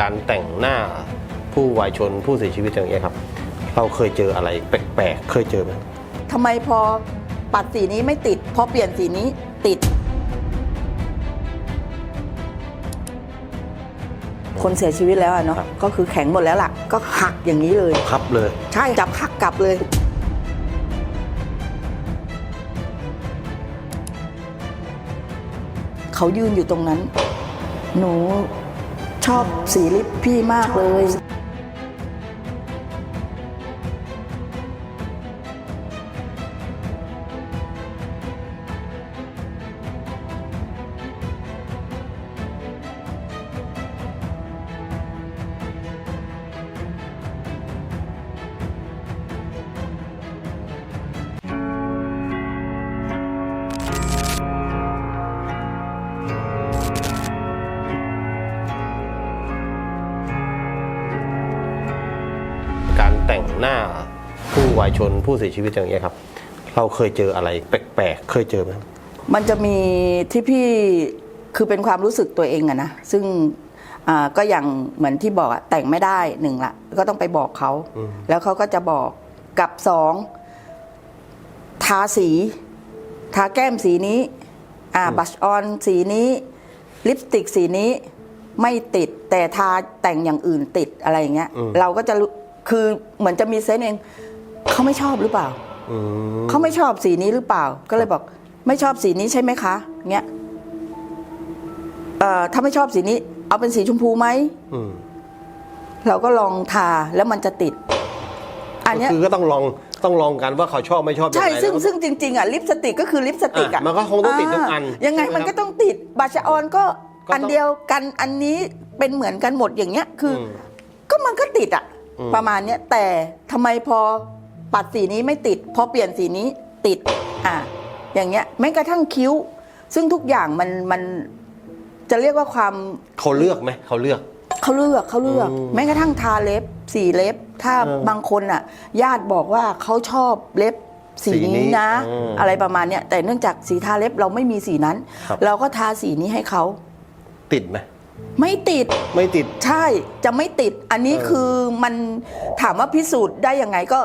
การแต่งหน้าผู้วายชนผู้เสียชีวิตอย่างเงี้ยครับ เราเคยเจออะไรแปลกๆ เคยเจอไหมทำไมพอปัดสีนี้ไม่ติด พอเปลี่ยนสีนี้ติด คนเสียชีวิตแล้วอะเนาะก็คือแข็งหมดแล้วล่ะ ก็หักอย่างนี้เลย ครับเลย ใช่จับหักกลับเลย เขายืนอยู่ตรงนั้น หนู ชอบสีลิปพี่มากเลย หน้าผู้วายชนผู้เสียชีวิตอย่างเงี้ยครับ เราเคยเจออะไรแปลกๆ เคยเจอไหมมันจะมีที่พี่คือเป็นความรู้สึกตัวเองอะนะซึ่งอ่าก็อย่างเหมือนที่บอกอะแต่งไม่ได้หนึ่งละก็ต้องไปบอกเขา แล้วเขาก็จะบอกกับสองทาสี ทาแก้มสีนี้อ่าบัชออนสีนี้ ลิปสติกสีนี้ไม่ติดแต่ทาแต่งอย่างอื่นติดอะไรอย่างเงี้ย เราก็จะรู้ คือเหมือนจะมีเซนส์เองเขาไม่ชอบหรือเปล่าอืมเขาไม่ชอบสีนี้หรือเปล่า ก็เลยบอก ไม่ชอบสีนี้ใช่ไหมคะเงี้ยเอ่อถ้าไม่ชอบสีนี้ เอาเป็นสีชมพูไหมอืมเราก็ลองทาแล้วมันจะติด อันเนี้ยก็คือก็ต้องลองต้องลองกันว่าเขาชอบไม่ชอบใช่ยังไงซึ่งแล้วก็ซึ่งจริงๆอะลิปสติกก็คือลิปสติกอะอะมันก็คงต้องติดทุกอันายังไงใช่ไหมมันก็ต้องติดบาชาออนก็ก็ต้องอันเดียวกันอันนี้เป็นเหมือนกันหมดอย่างเงี้ยคืออมก็มันก็ติดอะอืม ประมาณเนี้ยแต่ทำไมพอปัดสีนี้ไม่ติด พอเปลี่ยนสีนี้ติดอะอย่างเงี้ยแม้กระทั่งคิ้ว ซึ่งทุกอย่างมันมันจะเรียกว่าความเขาเลือกไหมเขาเลือกเขาเลือกเขาเลือกอืมแม้กระทั่งทาเล็บ สีเล็บ ถ้าเออบางคนอะ ญาติบอกว่าเขาชอบเล็บสีสีนี้นี้นะอืมอะไรประมาณเนี้ยแต่เนื่องจากสีทาเล็บเราไม่มีสีนั้นครับเราก็ทาสีนี้ให้เขาติดไหม ไม่ติด ไม่ติด ใช่จะไม่ติดอันนี้เออคือมันถามว่าพิสูจน์ได้ยังไงก็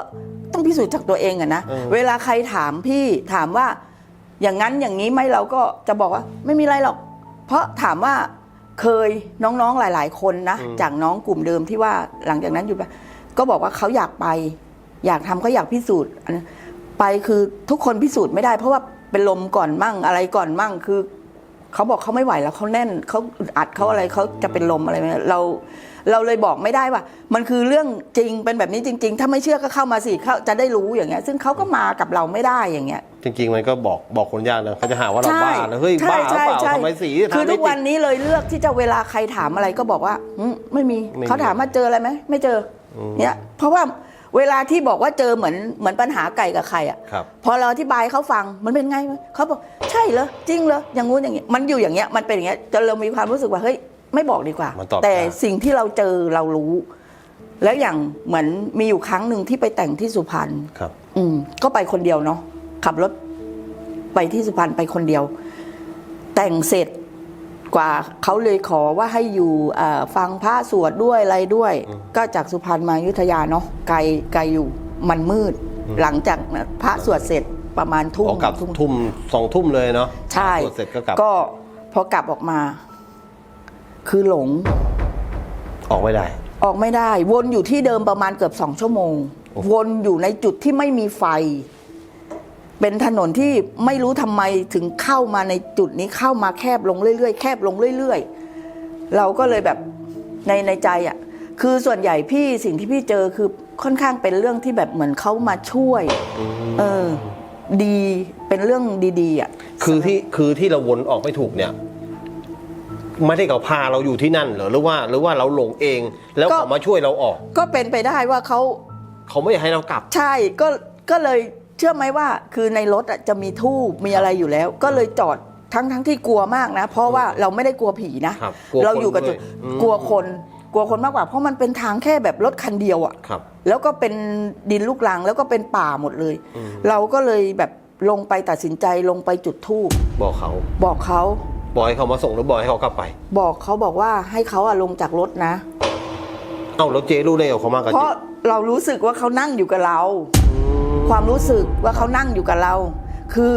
ต้องพิสูจน์จากตัวเองอะนะเออ เวลาใครถามพี่ถามว่าอย่างนั้นอย่างนี้ไหมเราก็จะบอกว่าไม่มีอะไรหรอก เพราะถามว่าเคยน้องๆหลาย ๆ คนนะจากน้องกลุ่มเดิมที่ว่าหลังจากนั้นอยู่ไปก็บอกว่าเขาอยากไป อยากทำเขาอยากพิสูจน์อันนั้นไปคือทุกคนพิสูจน์ไม่ได้ เพราะว่าเป็นลมก่อนมั่งอะไรก่อนมั่งคือ เขาบอกเขาไม่ไหวแล้วเขาแน่นเขาอึดอัดเขาอะไรเขาจะเป็นลมอะไรไหมเราเราเลยบอกไม่ได้ว่า มันคือเรื่องจริงเป็นแบบนี้จริง ๆ ถ้าไม่เชื่อก็เข้ามาสิเขาจะได้รู้อย่างเงี้ย ซึ่งเขาก็มากับเราไม่ได้อย่างเงี้ย จริง ๆ มันก็บอกบอกคนยากนะเขาจะหาว่าเราบ้านะเฮ้ยใช่บ้าหรือเปล่าใช่ใช่ทำไมสีคือทำไม่ทุกวันติดนี้เลยเลือกที่จะเวลาใครถามอะไรก็บอกว่าอืมไม่มีไม่มีเขาถามว่าเจออะไรไหมไม่เจออเนี่ยเพราะว่า เวลาที่บอกว่าเจอเหมือนเหมือนปัญหาไก่กับไข่อะครับ พอเราอธิบายเขาฟังมันเป็นไงเขาบอกใช่เหรอจริงเหรออย่างงู้นอย่างเงี้ยมันอยู่อย่างเงี้ยมันเป็นอย่างเงี้ยจนเรามีความรู้สึกว่าเฮ้ยไม่บอกดีกว่า มันตอบแต่ยาก สิ่งที่เราเจอเรารู้ แล้วอย่างเหมือนมีอยู่ครั้งหนึ่งที่ไปแต่งที่สุพรรณ ครับ อืมก็ไปคนเดียวเนาะขับรถไปที่สุพรรณไปคนเดียว แต่งเสร็จ กว่าเขาเลยขอว่าให้อยู่เอ่อฟังพระสวดด้วยอะไรด้วย ก็จากสุพรรณมาอยุธยาเนาะไกลไกลอยู่มันมืด หลังจากพระสวดเสร็จประมาณทุ่อมอกกลับทุ่มทุ่มสองทุ่มเลยเนาะใช่ตรวจเสร็จก็กลับก็พอกลับออกมา คือหลง ออกไม่ได้ ออกไม่ได้ วนอยู่ที่เดิมประมาณเกือบสองชั่วโมง วนอยู่ในจุดที่ไม่มีไฟ เป็นถนนที่ไม่รู้ทำไมถึงเข้ามาในจุดนี้เข้ามาแคบลงเรื่อยๆแคบลงเรื่อยๆ เราก็เลยแบบในในใจอะคือส่วนใหญ่พี่สิ่งที่พี่เจอคือค่อนข้างเป็นเรื่องที่แบบเหมือนเขามาช่วยเออดีเป็นเรื่องดีๆอะคือที่คือที่เราวนออกไม่ถูกเนี่ยไม่ได้เขาพาเราอยู่ที่นั่นเหรอหรือว่า หรือว่าเราหลงเอง แล้วก็เขามาช่วยเราออก ก็เป็นไปได้ว่าเขาเขาไม่อยากให้เรากลับ ใช่ก็ก็เลย เชื่อไหมว่าคือในรถอะจะมีทูบมีอะไรอยู่แล้ว ก็เลยจอดทั้งทั้งที่กลัวมากนะ เพราะว่าเราไม่ได้กลัวผีนะ ครับกลัวเราอยู่กับคนด้จุวดยอืมกลัวคน กลัวคนมากกว่า เพราะมันเป็นทางแค่แบบรถคันเดียวอะครับแล้วก็เป็นดินลูกรังแล้วก็เป็นป่าหมดเลยเราก็เลยแบบลงไปตัดสินใจลงไปจุดทูบบอกเขาบอกเขา บอกให้เขามาส่งหรือบอกให้เขากลับไป บอกเขาบอกว่าให้เขาอะลงจากรถนะ เอ้าแล้วเจ๊รู้ได้เหรอเขามากับเพเจ๊ราะเรารู้สึกว่าเขานั่งอยู่กับเรา ความรู้สึกว่าเขานั่งอยู่กับเรา คือ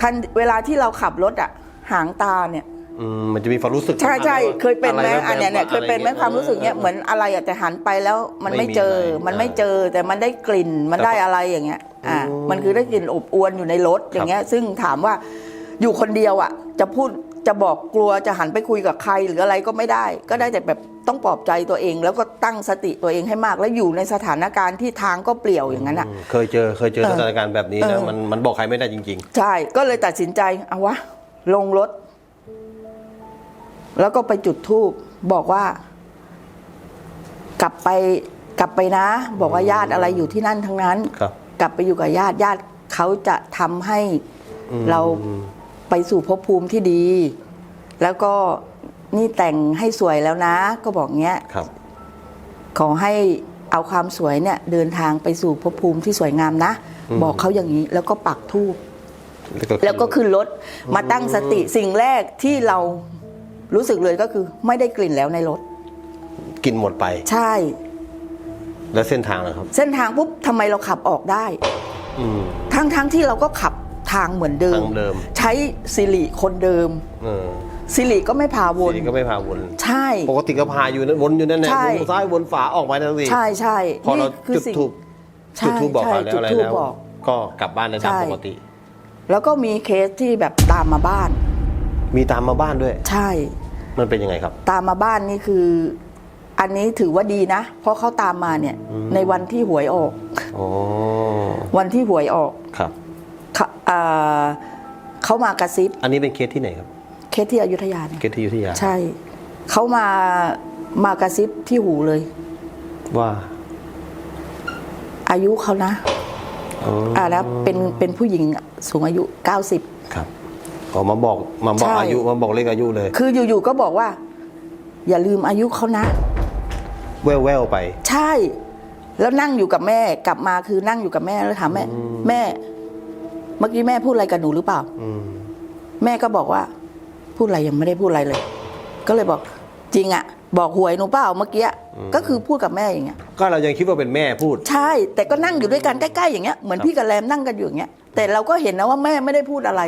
ทันเวลาที่เราขับรถอะหางตาเนี่ยอืมมันจะมีความรู้สึกใช่ใช่เคยเป็นไหมะรอันเนี้ยเนี่ยเคยเป็นไหมความรู้สึกเนี้ยเหมือนอะไรอะแต่หันไปแล้วมันไม่เจอมันไม่เจอแต่มันได้กลิ่นมันได้อะไรอย่างเงี้ยอ่ามันคือได้กลิ่นอบอวนอยู่ในรถอย่างเงี้ย ซึ่งถามว่าอยู่คนเดียวอะจะพูด จะบอกกลัวจะหันไปคุยกับใครหรืออะไรก็ไม่ได้ ก็ได้แต่แบบต้องปลอบใจตัวเอง แล้วก็ตั้งสติตัวเองให้มาก แล้วอยู่ในสถานการณ์ที่ทางก็เปลี่ยวอย่างนั้นอะอืมเคยเจอเคยเจอเออสถานการณ์แบบนี้เอนะอมันมันบอกใครไม่ได้จริงใช่ก็เลยตัดสินใจเอาวะลงรถ แล้วก็ไปจุดธูปบอกว่า กลับไปกลับไปนะ บอกว่าญาติอะไรอยู่ที่นั่นทั้งนั้นๆครับกลับไปอยู่กับญาติญาติเขาจะทำให้อืมเรา ไปสู่ภพภูมิที่ดี แล้วก็นี่แต่งให้สวยแล้วนะ ก็บอกเงี้ยครับ ขอให้เอาความสวยเนี่ยเดินทางไปสู่ภพภูมิที่สวยงามนะบอกเขาอย่างนี้แล้วก็ปักธูปแล้วก็ขึ้นรถมาตั้งสติสิ่งแรกที่เรารู้สึกเลยก็คือ ไม่ได้กลิ่นแล้วในรถ กินหมดไป ใช่ แล้วเส้นทางนะครับ เส้นทางปุ๊บทำไมเราขับออกได้ อืมทั้งทั้งที่เราก็ขับ ทางเหมือนเดิม ทางเดิม ใช้สิริคนเดิมเออสิริก็ไม่พาวนทีนี้ก็ไม่พาวน ใช่ ปกติก็พาอยู่นั่นวนอยู่นั่นแหละใช่ วนซ้ายวนฝาออกมาทันทีใช่ใช่พอเรานี่คือจุดสิ่ง ทูบใช่จุดทูบบอกใช่เขาแล้วอะไรจุดธูปแล้ว บอกก็กลับบ้านได้ตามใช่ ปกติ แล้วก็มีเคสที่แบบตามมาบ้าน มีตามมาบ้านด้วย ใช่ มันเป็นยังไงครับ ตามมาบ้านนี่คือ อันนี้ถือว่าดีนะ เพราะเขาตามมาเนี่ย ในวันที่หวยออก อ๋อ วันที่หวยออก ครับ เขาอ่าเขามากระซิบอันนี้เป็นเคสที่ไหนครับ เคสที่อยุธยาเนี่ยเคสที่อยุธยาใช่เขามามากระซิบที่หูเลย ว่าอายุเขานะอ๋ออ่าแล้วเป็นเป็นผู้หญิงสูงอายุ 90 ครับออกมาบอกมาบอกใช่ อายุมาบอกเลขอายุเลย คืออยู่ๆก็บอกว่า อย่าลืมอายุเขานะ แว่วๆไป ใช่ แล้วนั่งอยู่กับแม่กลับมาคือนั่งอยู่กับแม่แล้วถามแม่ แม่ เมื่อกี้แม่พูดอะไรกับหนูหรือเปล่า อืมแม่ก็บอกว่า พูดอะไรยังไม่ได้พูดอะไรเลย ก็เลยบอกจริงอะบอกหวยหนูเปล่าเมื่อกี้ก็คือพูดกับแม่อย่างเงี้ย ก็เรายังคิดว่าเป็นแม่พูด ใช่ แต่ก็นั่งอยู่ด้วยกันใกล้ๆอย่างเงี้ยเหมือนพี่กับแรมนั่งกันอยู่อย่างเงี้ยแต่เราก็เห็นนะว่าแม่ไม่ได้พูดอะไร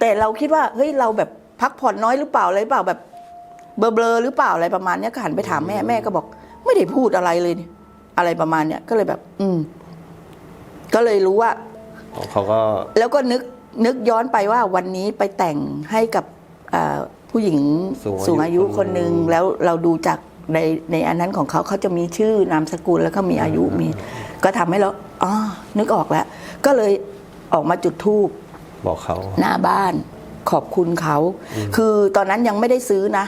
แต่เราคิดว่าเฮ้ยเราแบบพักผ่อนน้อยหรือเปล่าอะไรหรือเปล่าแบบเบลอๆหรือเปล่าอะไรประมาณเนี้ยก็หันไปถามแม่แม่ก็บอก ไม่ได้พูดอะไรเลยนี่อะไรประมาณเนี้ยก็เลยแบบ อืม ก็เลยรู้ว่า เขาก็ แล้วก็นึกนึกย้อนไปว่าวันนี้ไปแต่งให้กับอ่าผู้หญิงสูงอายุสูงอายุคนหนึ่งแล้วเราดูจากในในอันนั้นของเขาเขาจะมีชื่อนามสกุลแล้วก็มีอายุมี ก็ทำให้เราอ๋อนึกออกแล้ว ก็เลยออกมาจุดธูปบอกเขา หน้าบ้านขอบคุณเขา คือตอนนั้นยังไม่ได้ซื้อนะ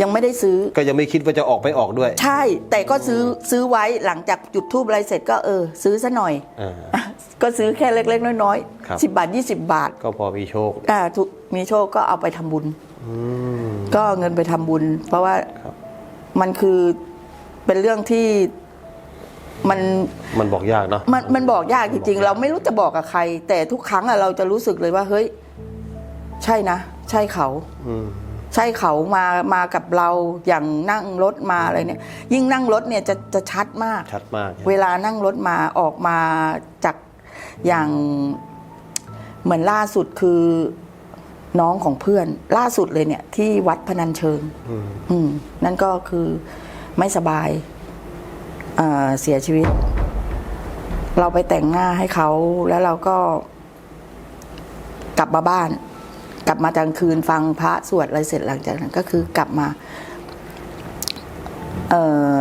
ยังไม่ได้ซื้อ ก็ยังไม่คิดว่าจะออกไม่ออกด้วย ใช่ แต่ก็ซื้อซื้อไว้หลังจากจุดธูปอะไรเสร็จก็เออ ซื้อซะหน่อย อ่า ก็ซื้อแค่เล็ก ๆ น้อยครับ ๆสิบบาทยี่สิบบาทก็พอมีโชค อ่าทุกมีโชคก็เอาไปทำบุญ อืม ก็เอาเงินไปทำบุญ เพราะว่าครับ มันคือเป็นเรื่องที่มัน มันบอกยากเนาะ มันมันบอกยากจริง ๆ เราไม่รู้จะบอกกับใคร แต่ทุกครั้งอะเราจะรู้สึกเลยว่า เฮ้ย ใช่นะ ใช่เขา อืม ใช่เขามามากับเราอย่างนั่งรถมาอะไรเนี่ย ยิ่งนั่งรถเนี่ยจะจะชัดมาก ชัดมากเวลานั่งรถมาออกมาจากอย่างเหมือนล่าสุดคือน้องของเพื่อน ล่าสุดเลยเนี่ย ที่วัดพนัญเชิง อืมอืมนั่นก็คือไม่สบายเอ่อเสียชีวิต เราไปแต่งหน้าให้เขาแล้วเราก็กลับมาบ้าน กลับมากลางคืนฟังพระสวดอะไรเสร็จหลังจากนั้นก็คือกลับมา เออ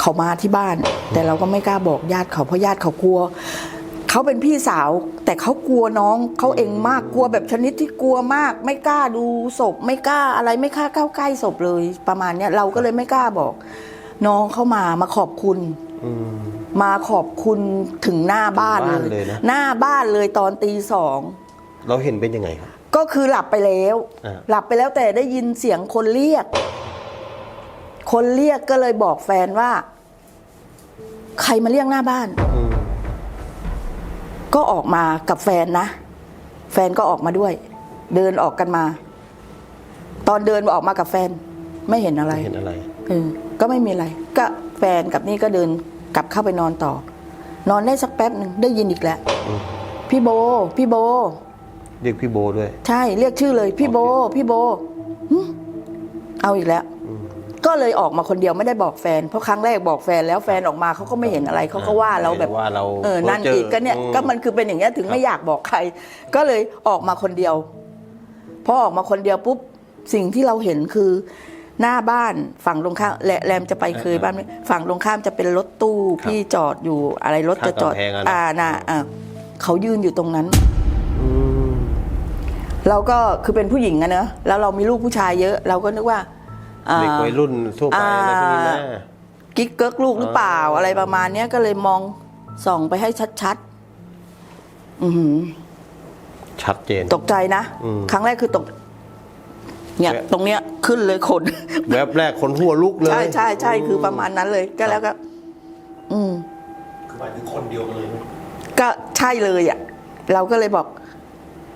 เขามาที่บ้าน แต่เราก็ไม่กล้าบอกญาติเขาเพราะญาติเขากลัวเขาเป็นพี่สาว แต่เขากลัวน้องเขาเองมากกลัวแบบชนิดที่กลัวมาก ไม่กล้าดูศพ ไม่กล้าอะไรไม่กล้าเข้าใกล้ศพเลย ประมาณเนี้ยเราก็เลยไม่กล้าบอก น้องเขามามาขอบคุณอืมมาขอบคุณถึงหน้าบ้านบ้านเลเลยยนะหน้าบ้านเลยตอนตีสอง เราเห็นเป็นยังไงครับ ก็คือหลับไปแล้ว อ่า หลับไปแล้วแต่ได้ยินเสียงคนเรียก คนเรียกก็เลยบอกแฟนว่า ใครมาเรียกหน้าบ้าน อืมก็ออกมากับแฟนนะ แฟนก็ออกมาด้วย เดินออกกันมา ตอนเดินออกมากับแฟน ไม่เห็นอะไร ไม่เห็นอะไร เออก็ไม่มีอะไร ก็แฟนกับนี่ก็เดินกลับเข้าไปนอนต่อ นอนได้สักแป๊บหนึ่งได้ยินอีกแล้ว พี่โบ พี่โบ เรียกพี่โบด้วย ใช่เรียกชื่อเลยพี่โบ พี่โบหึเอาอีกแล้ว ก็เลยออกมาคนเดียวไม่ได้บอกแฟน เพราะครั้งแรกบอกแฟนแล้วแฟนออกมาเขาก็ไม่เห็นอะไรเขาก็ว่าเราแบบว่าเราเออนั่นเจออีกก็เนี่ยอืม ก็มันคือเป็นอย่างเงี้ยถึงไม่อยากบอกใคร ก็เลยออกมาคนเดียวพอออกมาคนเดียวปุ๊บสิ่งที่เราเห็นคือ หน้าบ้านฝั่งตรงข้ามแหละแรมจะไปเคยบ้านไหมฝั่งตรงข้ามจะเป็นรถตู้พี่จอดอยู่อะไรรถจะจอดข้างกำแพงอะนะ อ่าน่ะอ่าเขายืนอยู่ตรงนั้น อืม เราก็คือเป็นผู้หญิงอะเนอะแล้วเรามีลูกผู้ชายเยอะ เราก็นึกว่าอ่า เด็กวัยรุ่นทั่วไปอะไรพวกนี้นะ กิ๊กเกิกลูกหรือเปล่าอะไรประมาณเนี้ยก็เลยมองส่องไปให้ชัดๆอือหือชัดเจน ตกใจนะ อืมครั้งแรกคือตก เนี่ย แวะ ตรงเนี้ยขึ้นเลยขน แวบแรกคนหัวลุกเลย ใช่ใช่ใช่คือประมาณนั้นเลยก็แล้วก็ อืม คือหมายถึงคนเดียวกันเลยไหมก็ใช่เลยอะ เราก็เลยบอก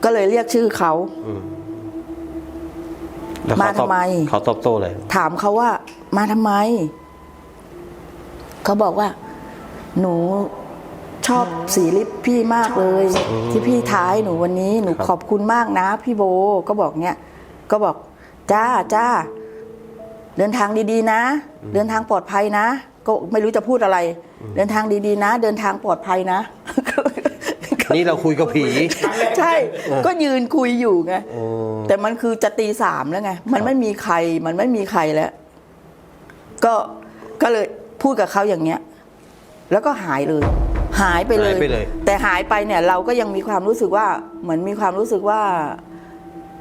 ก็เลยเรียกชื่อเขาแล้วเขมาทำไมตอบเขาตอบโต้อะไรถามเขาว่ามาทำไม เขาบอกว่า หนูชอบสีลิปพี่มากเลย ที่พี่ท้ายหนูวันนี้หนูครับ ขอบคุณมากนะ พี่โบก็บอกเนี้ยก็บอกจ้าจ้าเดินทางดีๆ นะ เดินทางปลอดภัยนะ ก็ไม่รู้จะพูดอะไร เดินทางดีๆ นะ เดินทางปลอดภัยนะ นี่เราคุยกับผี ใช่ ก็ยืนคุยอยู่ไงโอ้แต่มันคือจะตีสามแล้วไง มันไม่มีใคร มันไม่มีใครแล้ว ก็ก็เลยพูดกับเขาอย่างเงี้ย แล้วก็หายเลย หายไปเลยหายไปเลยแต่หายไปเนี่ย เราก็ยังมีความรู้สึกว่า เหมือนมีความรู้สึกว่า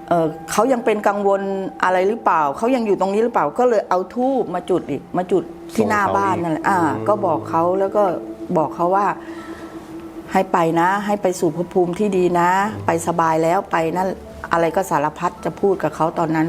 เออเขายังเป็นกังวลอะไรหรือเปล่า เขายังอยู่ตรงนี้หรือเปล่า ก็เลยเอาทูบมาจุดอีก มาจุดที่หน้าบ้านนั่นแหละอ่าก็บอกเขาแล้วก็บอกเขาว่า ให้ไปนะ ให้ไปสู่ภพภูมิที่ดีนะ ไปสบายแล้วไปนั่นอะไรก็สารพัดจะพูดกับเขาตอนนั้น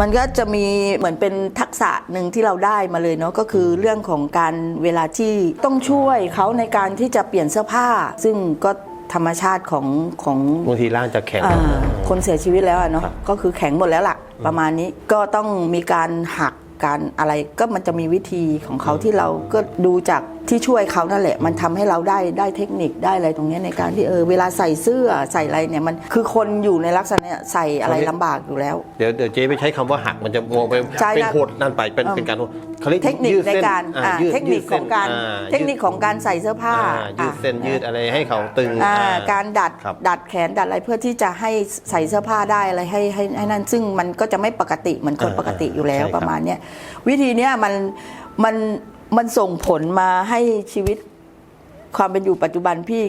มันก็จะมีเหมือนเป็นทักษะหนึ่งที่เราได้มาเลยเนาะก็คือเรื่องของการเวลาที่ต้องช่วยเขาในการที่จะเปลี่ยนเสื้อผ้า ซึ่งก็ธรรมชาติของของบางทีร่างจะแข็งอ่าคนเสียชีวิตแล้วอะเนาะครับก็คือแข็งหมดแล้วล่ะ ประมาณนี้ก็ต้องมีการหัก การอะไรก็มันจะมีวิธีของเขาที่เราก็ดูจาก ที่ช่วยเขานั่นแหละ มันทำให้เราได้ได้เทคนิคได้อะไรตรงเนี้ยในการที่เออเวลาใส่เสื้อใส่อะไรเนี่ยมันคือคนอยู่ในลักษณะเนี้ยใส่อะไรลำบากอยู่แล้ว เดี๋ยวเดี๋ยวเจ๊ไปใช้คำว่าหักมันจะมองไปใช่เป็นละโหดนั่นไปเป็นเป็นการเขาเรียกเทคนิคยืดในส้การอ่อ่ายืดเทคนิคยืดขส้องการอ่เทคนิคของการใส่เสื้อผ้าอ่ายืดเส้นอะยืดอะไรให้เขาตึงอ่าอ่าการดัดครับดัดแขนดัดอะไรเพื่อที่จะให้ใส่เสื้อผ้าได้อะไรให้ให้ให้นั่นซึ่งมันก็จะไม่ปกติเหมือนคนอ่าปกติอยู่แล้วใช่ครับประมาณเนี้ยวิธีเนี้ยมันมัน มันส่งผลมาให้ชีวิตความเป็นอยู่ปัจจุบันพี่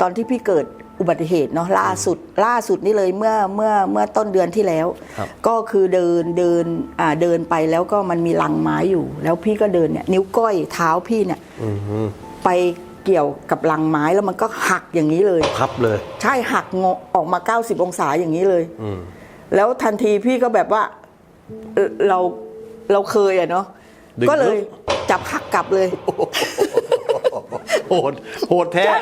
ตอนที่พี่เกิดอุบัติเหตุเนาะล่าสุดล่าสุดนี่เลยเมื่อเมื่อเมื่อต้นเดือนที่แล้ว ครับ ก็คือเดินเดินอ่าเดินไปแล้วก็มันมีลังไม้อยู่ แล้วพี่ก็เดินเนี่ยนิ้วก้อยเท้าพี่เนี่ยอืมฮึไปเกี่ยวกับลังไม้แล้วมันก็หักอย่างนี้เลย พับเลย ใช่หักงอออกมา 90 องศาอย่างนี้เลย อืม แล้วทันทีพี่ก็แบบว่าเอ่อเราเราเคยอะเนาะ ดึง ก็เลยจับหักกลับเลย โหดโหดแท้ ใช่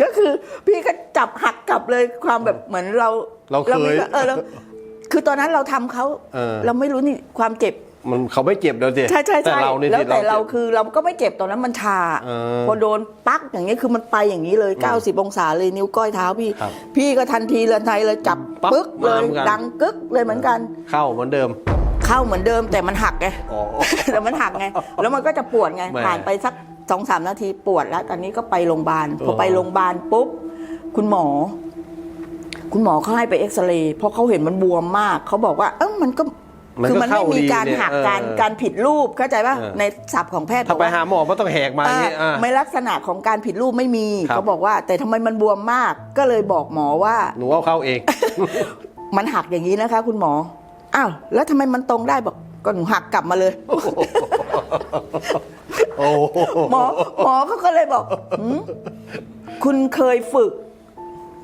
ก็คือพี่ก็จับหักกลับเลยความแบบเหมือนเราเราเคยไม่เออเราคือตอนนั้นเราทำเขาเออ เราไม่รู้นี่ความเจ็บ มันเขาไม่เจ็บเดี๋ยวสิใช่ใช่แต่ใช่เราเนี่ยแล้วสิแต่เราจ็บ คือเราก็ไม่เจ็บตอนนั้นมันชา เออพอโดนปักอย่างนี้ยคือมันไปอย่างนี้เลย 90 องศาเลยนิ้วก้อยเท้าพี่ ครับพี่ก็ทันทีเลยไทยเลยจับปั๊บปึ๊กเลยมาเหมือนกัน ดังกึกเลยเหมือนกัน เข้าเหมือนเดิม เข้าเหมือนเดิมแต่มันหักไงอ๋อ แต่มันหักไง แล้วมันก็จะปวดไงแหม่ผ่านไปสักสองสามนาทีปวดแล้ว ตอนนี้ก็ไปโรงพยาบาลพออ๋อไปโรงพยาบาลปุ๊บ คุณหมอ คุณหมอเขาให้ไปเอ็กซเรย์เพราะเขาเห็นมันบวมมากเขาบอกว่า เออมันก็มันคือก็มันไม่เข้ามีดีการเนี่ยหักเออการการผิดรูปเข้าใจป่ะเออในศัพท์ของแพทย์ถ้าบอกไปว่าหาหมอมันต้องแหกมาอย่างนี้อ่า อ่าไม่ลักษณะของการผิดรูปไม่มีครับ เขาบอกว่า แต่ทำไมมันบวมมากก็เลยบอกหมอว่า หนูเอาเข้าเอง มันหักอย่างนี้นะคะ คุณหมอ อ้าวแล้วทำไมมันตรงได้บอกก็หนูหักกลับมาเลย โอ้โหหมอหมอเขาก็เลยบอกหืมคุณเคยฝึก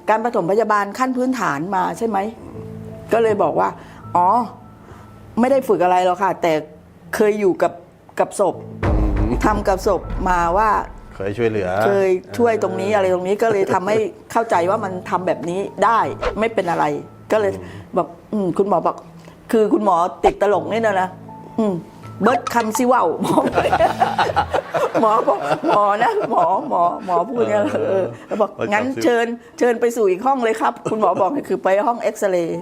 การปฐมพยาบาลขั้นพื้นฐานมาใช่ไหม ก็เลยบอกว่า อ๋อ ไม่ได้ฝึกอะไรหรอกค่ะ แต่เคยอยู่กับกับศพทำกับศพมาว่า เคยช่วยเหลือเคยช่วยตรงนี้อะไรตรงนี้ก็เลยทำให้เข้าใจว่ามันทำแบบนี้ได้ไม่เป็นอะไร ก็เลยบอกอืมคุณหมอบอก คือคือคุณหมอติดตลกนี่นะนะอืมเบิร์ดคำซิเว่าวหมอหมอบอกหมอนะหมอหมอหมอพูดเนี่ยเออแล้วบอกเบิร์ดงั้นคำซิเชิญเชิญไปสู่อีกห้องเลยครับ คุณหมอบอกคือไปห้องเอ็กซเรย์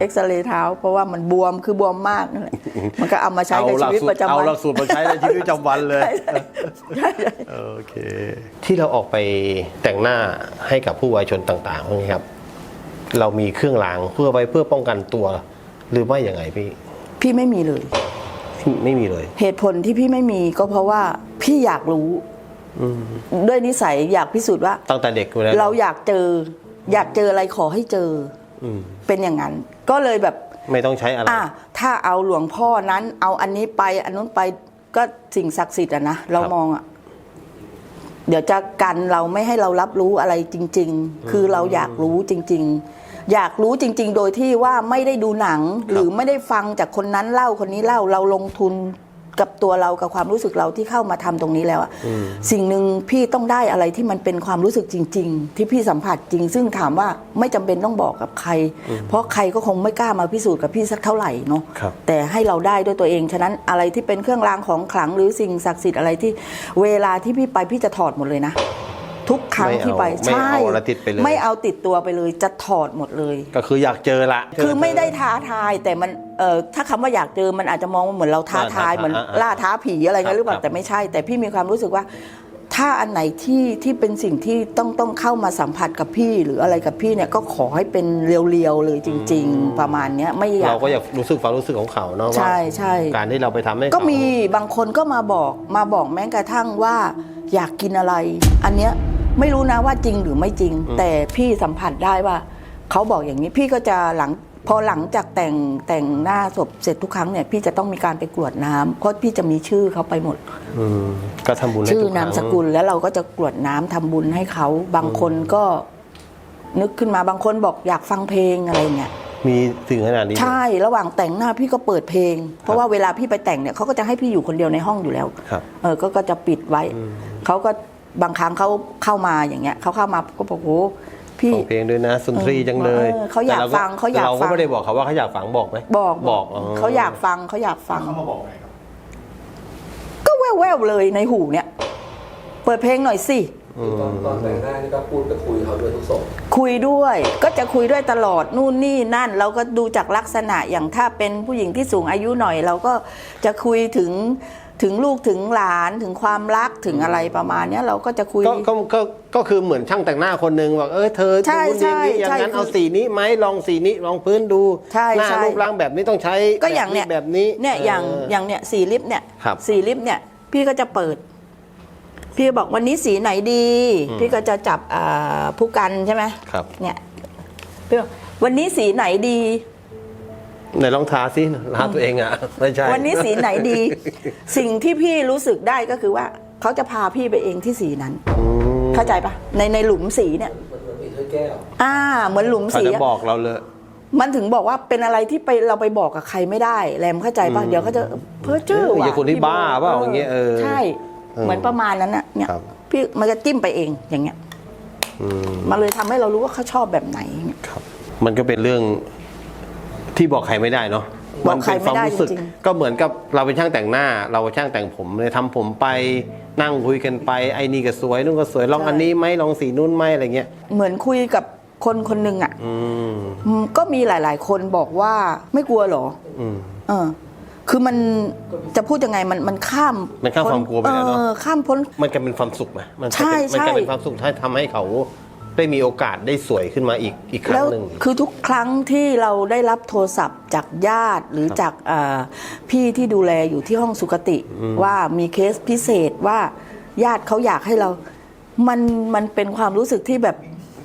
เอ็กซเรย์เท้า เพราะว่ามันบวมคือบวมมากนั่นแหละมันก็เอามาใช้เอาในหลัชีวิตสูปตระรจำเอาวันหลักสูตรมาใช้ในชีวิตประจำวันเลยใช่ใช่ใช่โอเค ที่เราออกไปแต่งหน้าให้กับผู้วายชนต่างๆพวกนี้ครับ เรามีเครื่องรางเพื่อไว้เพื่อป้องกันตัว หรือไม่อย่างไงพี่ พี่ไม่มีเลยไม่มีเลยเหตุผลที่พี่ไม่มีก็เพราะว่าพี่อยากรู้ด้วยนิสัยอยากพิสูจน์ว่า ตั้งแต่เด็กอยู่แล้วเราอยากเจอ อยากเจออะไรขอให้เจอ อืมเป็นอย่างนั้น ก็เลยแบบ ไม่ต้องใช้อะไร อะถ้าเอาหลวงพ่อนั้น เอาอันนี้ไป อันนู้นไปก็สิ่งศักดิ์สิทธิ์อะนะเรามองอะเดี๋ยวจะกันเราไม่ให้เรารับรู้อะไรจริง ๆ คือเราอยากรู้จริง ๆ อยากรู้จริง ๆ โดยที่ว่าไม่ได้ดูหนัง หรือไม่ได้ฟังจากคนนั้นเล่าคนนี้เล่าเราลงทุนกับตัวเรากับความรู้สึกเราที่เข้ามาทำตรงนี้แล้วอะสิ่งหนึ่งพี่ต้องได้อะไรที่มันเป็นความรู้สึกจริง ๆ ที่พี่สัมผัสจริง ซึ่งถามว่าไม่จำเป็นต้องบอกกับใคร เพราะใครก็คงไม่กล้ามาพิสูจน์กับพี่สักเท่าไหร่เนาะครับแต่ให้เราได้ด้วยตัวเองฉะนั้นอะไรที่เป็นเครื่องรางของขลังหรือสิ่งศักดิ์สิทธิ์อะไรที่เวลาที่พี่ไปพี่จะถอดหมดเลยนะ ทุกครั้งที่ไปไม่เอาไม่เอาอะไรติดไปเลยไม่เอาติดตัวไปเลยจะถอดหมดเลย ก็คืออยากเจอละคือไม่ได้ท้าทายแต่มันเอ่อถ้าคำว่าอยากเจอมันอาจจะมองว่าเหมือนเราท้าทายอ่าเหมือนอ่าอ่าล่าท้าผีอะไรครัเงี้บยหรือเปล่าครับแต่ไม่ใช่ แต่พี่มีความรู้สึกว่าถ้าอันไหนที่ที่เป็นสิ่งที่ต้องต้องเข้ามาสัมผัสกับพี่หรืออะไรกับพี่เนี่ยก็ขอให้เป็นเรียวๆเลยจริง ๆ ประมาณเนี้ยไม่อยากเราก็อยากรู้สึกความรู้สึกของเขาเนาะว่าใช่ใช่การที่เราไปทำให้ก็เขามีบางคนก็มาบอกมาบอกแม้กระทั่งว่าอยากกินอะไร อันเนี้ย ไม่รู้นะว่าจริงหรือไม่จริง แต่พี่สัมผัสได้ว่าเขาบอกอย่างนี้พี่ก็จะหลังพอหลังจากแต่งแต่งหน้าศพเสร็จทุกครั้งเนี่ยพี่จะต้องมีการไปกรวดน้ำเพราะพี่จะมีชื่อเขาไปหมดอืมก็ทำบุญให้ชื่อทุกครั้นางมสกุลแล้วเราก็จะกรวดน้ำทำบุญให้เขาบางคนก็นึกขึ้นมาบางคนบอกอยากฟังเพลงอะไรเงี้ยมีถึงขนาดนี้ใช่ระหว่างแต่งหน้าพี่ก็เปิดเพลง เพราะว่าเวลาพี่ไปแต่งเนี่ยเขาก็จะให้พี่อยู่คนเดียวในห้องอยู่แล้วครับเออก็ก็จะปิดไว้เขาก็ บางครั้งเขาเข้ามาอย่างเงี้ยเขาเข้ามาก็บอกโอ้พี่ฟังเพลงด้วยนะสุนทรีจังเลยเออเขาอยากแต่รฟังเขาอยากเราฟัก็ง ไม่ได้บอกเขาว่าเขาอยากฟังบอกไหมบอกบอกเขาอยากฟังเขาอยากฟัง เขามาบอกไงครับก็แว่วๆเลยในหูเนี่ย เปิดเพลงหน่อยสิคือตอนตอนแต่งหน้านี่ก็พูดไปคุยเขาด้วยทุกศพคุยด้วยก็จะคุยด้วยตลอดนู่นนี่นั่น เราก็ดูจากลักษณะอย่างถ้าเป็นผู้หญิงที่สูงอายุหน่อย เราก็จะคุยถึง ถึงลูกถึงหลานถึงความรักถึงอะไรประมาณเนี้ยเราก็จะคุย ก็ก็ก็ก็คือเหมือนช่างแต่งหน้าคนหนึ่งบอกเออเธอใช่ดูอย่างนี้ใช่อย่างนั้นใช่เอาสีนี้ไหมลองสีนี้ลองพื้นดูใช่หน้าใช่ รูปร่างแบบนี้ต้องใช้ก็อย่างเนี้ยแบบนี้เนี่ยอย่างเอย่างเนี่ยสีลิปเนี่ยครับสีลิปเนี่ย พี่ก็จะเปิด พี่ก็บอกวันนี้สีไหนดีพี่ก็จะจับอ่าผู้กันใช่ไหมครับ เนี่ยพี่บอกวันนี้สีไหนดี ไหนลองทาสิทาตัวเองอะไม่ใช่ วันนี้สีไหนดี สิ่งที่พี่รู้สึกได้ก็คือว่าเขาจะพาพี่ไปเองที่สีนั้นอืมเข้าใจปะในในหลุมสีเนี่ยมันเหมือนมีถ้วยแก้วอ่า เหมือนหลุมเขาสีจะอะบอกเราเลย มันถึงบอกว่าเป็นอะไรที่ไปเราไปบอกกับใครไม่ได้แรมเข้าใจปะเดี๋ยวเขาจะเพ้อเจ้อเออว่ะอย่าคนที่บ้าเปล่าอย่างเงี้ยเออใช่เออเหมือนประมาณนั้นน่ะเนี่ยครับพี่มันจะจิ้มไปเองอย่างเงี้ยอืมมันเลยทำให้เรารู้ว่าเขาชอบแบบไหนเนี่ยครับ มันก็เป็นเรื่อง ที่บอกใครไม่ได้เนาะบอกใครไม่ได้นเป็นวารู้สึกจริงก็เหมือนกับเราเป็นช่างแต่งหน้า เราเป็นช่างแต่งผมเลยทำผมไปนั่งคุยกันไปไอ้นี่ก็สวยนู่นก็สวยลองอันนี้ไหมลองสีนู่นไหมอะไรเงี้ยเหมือนคุยกับคนคนหนึ่งอะอืมอืมก็มีหลาย ๆ คนบอกว่าไม่กลัวเหรออืมเออ คือมันจะพูดยังไงมันมันข้ามมันข้ามพ้ความกลัวไปแล้วเนอะออข้ามพ้นมันกลายเป็นความสุขไหมมันใช่มันกลายเป็นใช่ความสุขที่ทำให้เขา ได้มีโอกาสได้สวยขึ้นมาอีกอีกครั้แล้งวหนึ่ง คือทุกครั้งที่เราได้รับโทรศัพท์จากญาติหรือจากอ่าพี่ที่ดูแลอยู่ที่ห้องสุขติ ว่ามีเคสพิเศษว่าญาติเขาอยากให้เรา มันมันเป็นความรู้สึกที่แบบ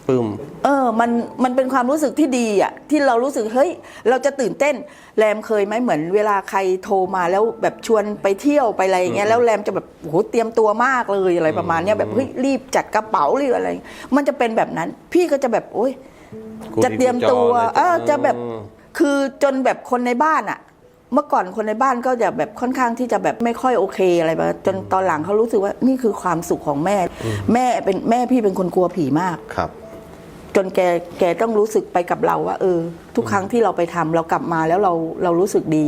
ปึ้มเออมันมันเป็นความรู้สึกที่ดีอะที่เรารู้สึกเฮ้ยเราจะตื่นเต้นแรมเคยไหมเหมือนเวลาใครโทรมาแล้วแบบชวนไปเที่ยวไปอะไรอย่างเงี้ยแล้วแรมจะแบบโอ้โหเตรียมตัวมากเลยอะไรประมาณเนี้ยแบบเฮ้ยรีบจัดกระเป๋าหรืออะไร มันจะเป็นแบบนั้น พี่ก็จะแบบโอ้ยกูจะเตรียมตัวดีกูจอเลยเออจะแบบอืมคือจนแบบคนในบ้านอะเมื่อก่อนคนในบ้านก็จะแบบค่อนข้างที่จะแบบไม่ค่อยโอเคอะไรแบบจนตอนหลังเขารู้สึกว่านี่คือความสุขของแม่ แม่เป็นแม่พี่เป็นคนกลัวผีมากครับ จนแกแกต้องรู้สึกไปกับเราว่าเออ ทุกครั้งที่เราไปทำเรากลับมาแล้วเราเรารู้สึกดี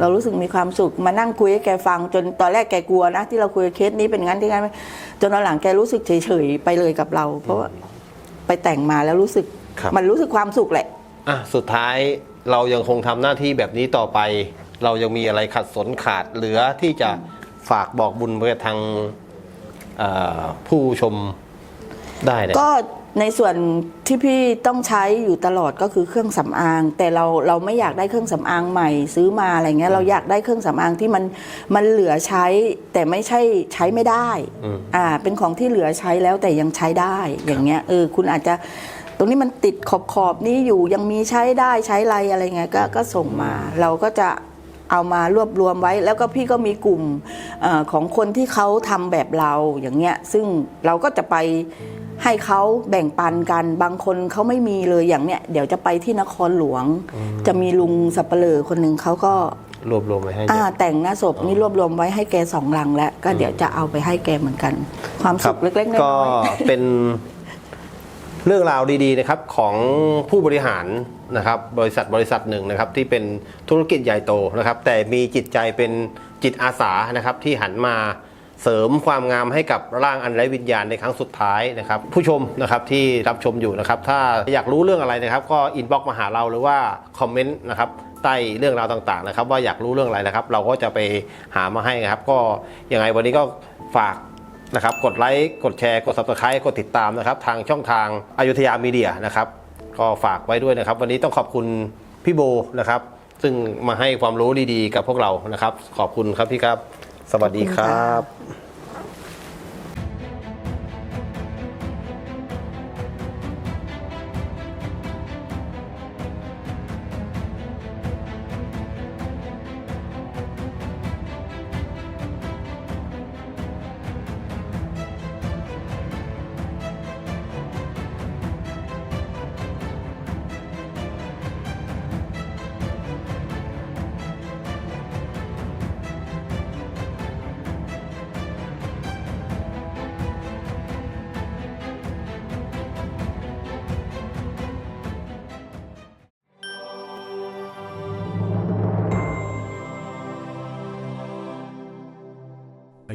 เรารู้สึกมีความสุขมานั่งคุยให้แกฟัง จนตอนแรกแกกลัวนะที่เราคุยเคสนี้เป็นงั้นที่งั้นจนตอนหลังแกรู้สึกเฉยๆไปเลยกับเรา เพราะว่าไปแต่งมาแล้วรู้สึกครับมันรู้สึกความสุขแหละอะสุดท้ายเรายังคงทำหน้าที่แบบนี้ต่อไป เรายังมีอะไรขัดสนขาดเหลือที่จะฝากบอกบุญไปทางเอ่อผู้ชมได้เนี่ยก็ ในส่วนที่พี่ต้องใช้อยู่ตลอดก็คือเครื่องสำอาง แต่เราเราไม่อยากได้เครื่องสำอางใหม่ซื้อมาอะไรเงี้ยเราอยากได้เครื่องสำอางที่มันมันเหลือใช้ แต่ไม่ใช่ใช้ไม่ได้อืมอ่าเป็นของที่เหลือใช้แล้วแต่ยังใช้ได้อย่างเงี้ยเออคุณอาจจะตรงนี้มันติดขอบขอบๆนี้อยู่ยังมีใช้ได้ใช้ไรอะไรเงี้ยก็ก็ส่งมา เราก็จะเอามารวบรวมไว้ แล้วก็พี่ก็มีกลุ่มเออของคนที่เขาทำแบบเราอย่างเงี้ยซึ่งเราก็จะไป ให้เขาแบ่งปันกัน บางคนเขาไม่มีเลยอย่างเนี้ยเดี๋ยวจะไปที่นครหลวง จะมีลุงสับเปลอคนหนึ่งเขาก็รวบรวมไว้ให้อ่าเยอะแต่งหน้าศพนี่รวบรวมไว้ให้แกสองลังแล้ว ก็เดี๋ยวจะเอาไปให้แกเหมือนกัน ความครัสุบขเล็กๆน้ก็อยเป็นเรื่องราวดีๆนะครับของผู้บริหารนะครับบริษัทบริษัทหนึ่งนะครับที่เป็นธุรกิจใหญ่โตนะครับแต่มีจิตใจเป็นจิตอาสานะครับที่หันมา เสริมความงามให้กับร่างอันไร้วิญญาณในครั้งสุดท้ายนะครับ ผู้ชมนะครับที่รับชมอยู่นะครับ ถ้าอยากรู้เรื่องอะไรนะครับ ก็อินบ็อกมาหาเราหรือว่าคอมเมนต์นะครับใต้เรื่องราวต่างๆนะครับ ว่าอยากรู้เรื่องอะไรนะครับ เราก็จะไปหามาให้นะครับ ก็ยังไงวันนี้ก็ฝากนะครับกดไลค์กดแชร์กด subscribe กดติดตามนะครับ ทางช่องทางอายุทยามีเดียนะครับ ก็ฝากไว้ด้วยนะครับ วันนี้ต้องขอบคุณพี่โบนะครับ ซึ่งมาให้ความรู้ดีๆ กับพวกเรานะครับ ขอบคุณครับพี่ครับ สวัสดีครับ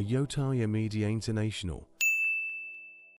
Ayutthaya Media International